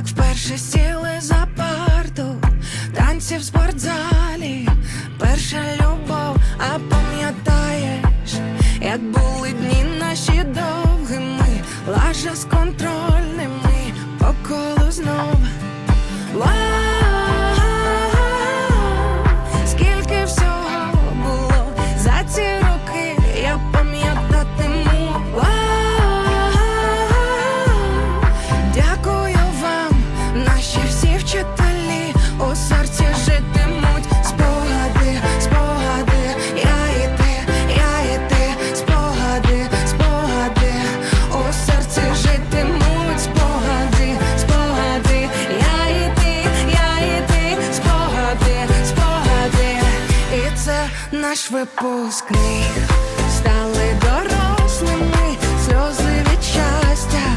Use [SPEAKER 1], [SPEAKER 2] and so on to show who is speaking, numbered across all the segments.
[SPEAKER 1] як вперше сіли за парту, танці в спортзалі, перша любов, а пам'ятаєш, як були дні наші довгими, лажа з контрольними наш випускний стали дорослими, сльози від щастя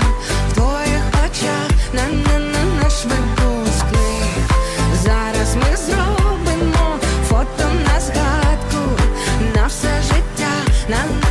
[SPEAKER 1] в твоїх очах на на на наш випускний. Зараз ми зробимо фото на згадку на все життя. на